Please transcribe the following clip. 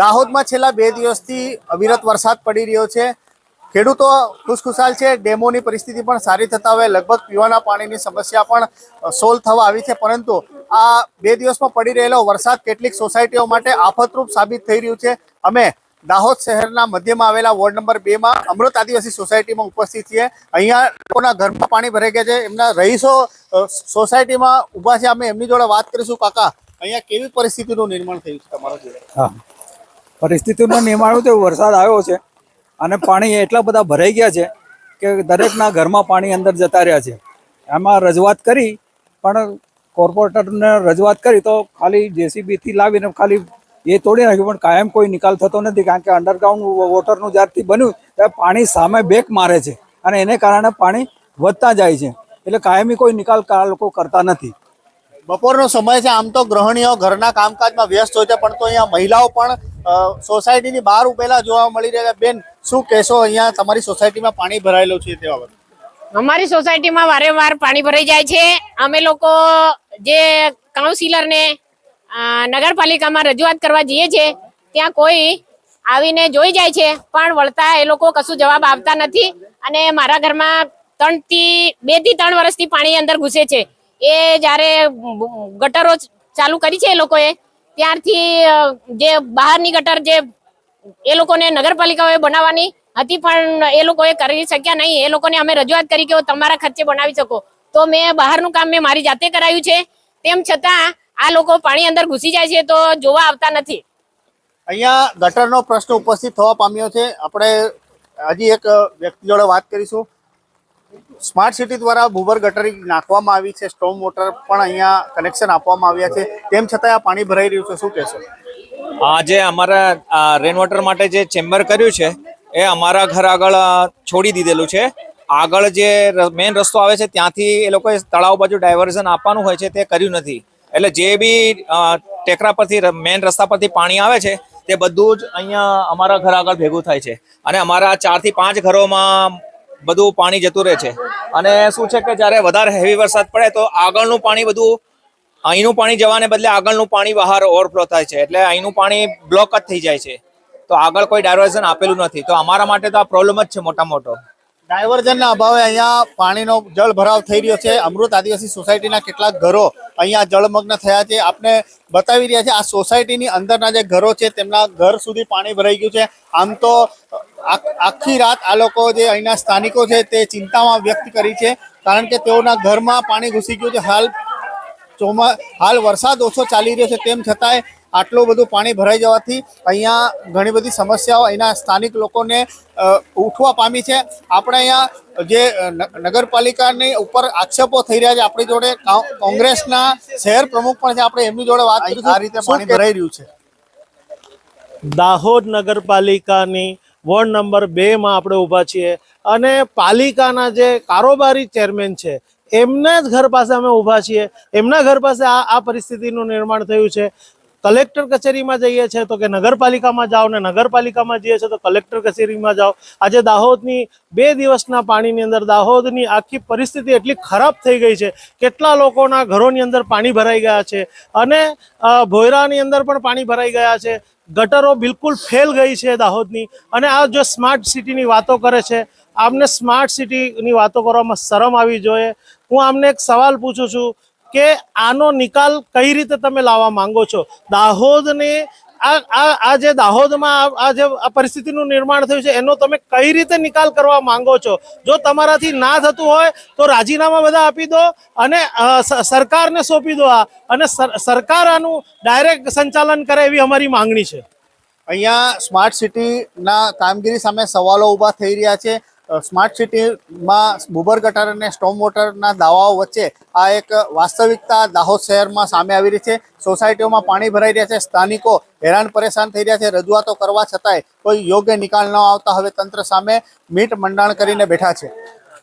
દાહોદમાં છેલ્લા બે દિવસથી અવિરત વરસાદ પડી રહ્યો છે. ખેડૂતો ખુશખુશાલ છે. ડેમોની પરિસ્થિતિ પણ સારી થતા હવે લગભગ પીવાના પાણીની સમસ્યા પણ સોલ્વ થવા આવી છે. પરંતુ આ બે દિવસમાં પડી રહેલો વરસાદ કેટલીક સોસાયટીઓ માટે આફતરૂપ સાબિત થઈ રહ્યું છે. અમે દાહોદ શહેરના મધ્યમાં આવેલા વોર્ડ નંબર બેમાં અમૃત આદિવાસી સોસાયટીમાં ઉપસ્થિત છીએ. અહીંયા લોકોના ઘરમાં પાણી ભરાઈ ગયા છે. એમના રહીશો સોસાયટીમાં ઊભા છે. અમે એમની જોડે વાત કરીશું. કાકા, અહીંયા કેવી પરિસ્થિતિનું નિર્માણ થયું છે તમારા જોડે? હા. પરિસ્થિતિનું નિર્માણું થયું વરસાદ આવ્યો છે અને પાણી એટલા બધા ભરાઈ ગયા છે કે દરેકના ઘરમાં પાણી અંદર જતા રહ્યા છે. એમાં રજૂઆત કરી, પણ કોર્પોરેટરને રજૂઆત કરી તો ખાલી જેસીબીથી લાવીને ખાલી એ તોડી નાખ્યું, પણ કાયમ કોઈ નિકાલ થતો નથી, કારણ કે અંડરગ્રાઉન્ડ વોટરનું જ્યારથી બન્યું, ત્યારે પાણી સામે બેક મારે છે અને એને કારણે પાણી વધતા જાય છે. એટલે કાયમી કોઈ નિકાલ લોકો કરતા નથી. બપોરનો સમય છે, આમ તો ગૃહિણીઓ ઘરના કામકાજમાં વ્યસ્ત હોય છે, પણ તો અહીંયા મહિલાઓ પણ સોસાયટીની બહાર ઉભેલા જોવા મળી રહ્યા બેન, શું કહેશો અહીંયા તમારી સોસાયટીમાં પાણી ભરાયેલું છે તે બાબત? અમારી સોસાયટીમાં વારંવાર પાણી ભરાઈ જાય છે. અમે લોકો જે કાઉન્સિલરને નગરપાલિકામાં રજૂઆત કરવા જઈએ છીએ ત્યાં કોઈ આવીને જોઈ જાય છે, પણ વળતા એ લોકો કશું જવાબ આપતા નથી. અને મારા ઘરમાં ત્રણથી બેથી ત્રણ વર્ષથી પાણી અંદર ઘૂસે છે. એ જ્યારે ગટરો ચાલુ કરી છે એ લોકોએ, ત્યારથી જે બહારની ગટર જે એ લોકોને નગરપાલિકાઓએ બનાવવાની હતી, પણ એ લોકોએ કરી શક્યા નહીં. એ લોકોને અમે રજૂઆત કરી કે તમારા ખર્ચે બનાવી શકો. તો મેં બહારનું કામ મેં મારી જાતે કરાયું છે. તેમ છતાં, આ લોકો પાણી અંદર ઘૂસી જાય છે તો જોવા આવતા નથી. અહીંયા ગટરનો પ્રશ્ન ઉપસ્થિત થવા પામ્યો છે. આપણે હજી એક વ્યક્તિ જોડે વાત કરીશું. સ્માર્ટ સિટી દ્વારા ભૂગર ગટરી નાખવામાં આવી છે સ્ટોમ વોટર પણ અહીંયા કનેક્શન આપવામાં આવ્યા છે. તેમ છતાં આ પાણી ભરાઈ રહ્યું છે, શું કહેશો? આજે અમારા રેન વોટર માટે જે ચેમ્બર કર્યું છે, એ અમારા ઘર આગળ છોડી દીધેલું છે. આગળ જે મેઇન રસ્તો આવે છે, ત્યાંથી એ લોકોએ તળાવ બાજુ ડાયવર્ઝન આપવાનું હોય છે, તે કર્યું નથી. એટલે જે બી ટેકરા પરથી મેઇન રસ્તા પરથી પાણી આવે છે, તે બધું જ અહીંયા અમારા ઘર આગળ ભેગું થાય છે. અને અમારા ચારથી પાંચ ઘરોમાં બધું પાણી જતું રહે છે. અને શું છે કે જ્યારે વધારે હેવી વરસાદ પડે તો આગળનું પાણી બધું અહીંનું પાણી જવાને બદલે આગળનું પાણી બહાર ઓવરફ્લો થાય છે. એટલે અહીંનું પાણી બ્લોક જ થઈ જાય છે. તો આગળ કોઈ ડાયવર્ઝન આપેલું નથી. તો અમારા માટે તો આ પ્રોબ્લેમ જ છે મોટા મોટો. ડાયવર્ઝનના અભાવે અહીંયા પાણીનો જળ ભરાવ થઈ રહ્યો છે. અમૃત આદિવાસી સોસાયટીના કેટલાક ઘરો અહીંયા જળમગ્ન થયા છે. આપને બતાવી રહ્યા છે, આ સોસાયટીની અંદરના જે ઘરો છે, તેમના ઘર સુધી પાણી ભરાઈ ગયું છે. આમ તો આખી રાત આ લોકો જે અહીંના સ્થાનિકો છે, તે ચિંતામાં વ્યક્ત કરી છે. કારણ કે તેઓના ઘરમાં પાણી ઘૂસી ગયું છે. હાલ ચોમા, હાલ વરસાદ ઓછો ચાલી રહ્યો છે. તેમ છતાંય આટલું બધું પાણી ભરાઈ જવાથી અહીંયા ઘણી બધી સમસ્યાઓ અહીંના સ્થાનિક લોકોને ઉઠવા પામી છે. આપણે અહીંયા જે નગરપાલિકાની ઉપર આક્ષેપો થઈ રહ્યા છે આપણી જોડે કોંગ્રેસના શહેર પ્રમુખ પણ છે આપણે એમની જોડે વાત આ રીતે પાણી ભરાઈ રહ્યું છે? દાહોદ નગરપાલિકાની વોર્ડ નંબર બેમાં આપણે ઊભા છીએ અને પાલિકાના જે કારોબારી ચેરમેન છે એમના જ ઘર પાસે અમે ઊભા છીએ. એમના ઘર પાસે આ આ પરિસ્થિતિનું નિર્માણ થયું છે. કલેક્ટર કચેરીમાં જઈએ છીએ તો કે નગરપાલિકામાં જાઓ ને નગરપાલિકામાં જઈએ છીએ તો કલેક્ટર કચેરીમાં જાઓ. આજે દાહોદની બે દિવસના પાણીની અંદર દાહોદની આખી પરિસ્થિતિ એટલી ખરાબ થઈ ગઈ છે. કેટલા લોકોના ઘરોની અંદર પાણી ભરાઈ ગયા છે અને ભોયરાની અંદર પણ પાણી ભરાઈ ગયા છે. ગટરો બિલકુલ ફેલ ગઈ છે દાહોદની અને આ જો સ્માર્ટ સિટીની વાતો કરે છે, આમને સ્માર્ટ સિટીની વાતો કરવામાં શરમ આવી જોઈએ. હું આમને એક સવાલ પૂછું છું કે આનો નિકાલ કઈ રીતે તમે લાવવા માંગો છો? દાહોદને આ જે દાહોદમાં આ- જે પરિસ્થિતિનું નિર્માણ થયું છે, એનો તમે કઈ રીતે નિકાલ કરવા માંગો છો? જો તમારાથી ના થતું હોય, તો રાજીનામા બધા આપી દો અને સરકારને સોંપી દો આ. અને સર- સરકાર આનું ડાયરેક્ટ સંચાલન કરે એવી અમારી માંગણી છે. અહીંયા સ્માર્ટ સિટીના કામગીરી સામે સવાલો ઊભા થઈ રહ્યા છે. સ્માર્ટ સિટીમાં બુબર ગટર અને સ્ટોમ વોટરના દાવાઓ વચ્ચે આ એક વાસ્તવિકતા દાહોદ શહેરમાં સામે આવી રહી છે. સોસાયટીઓમાં પાણી ભરાઈ રહ્યા છે. સ્થાનિકો હેરાન પરેશાન થઈ રહ્યા છે. રજૂઆતો કરવા છતાંય કોઈ યોગ્ય નિકાલ ન આવતા હવે તંત્ર સામે મીટ મંડાણ કરીને બેઠા છે.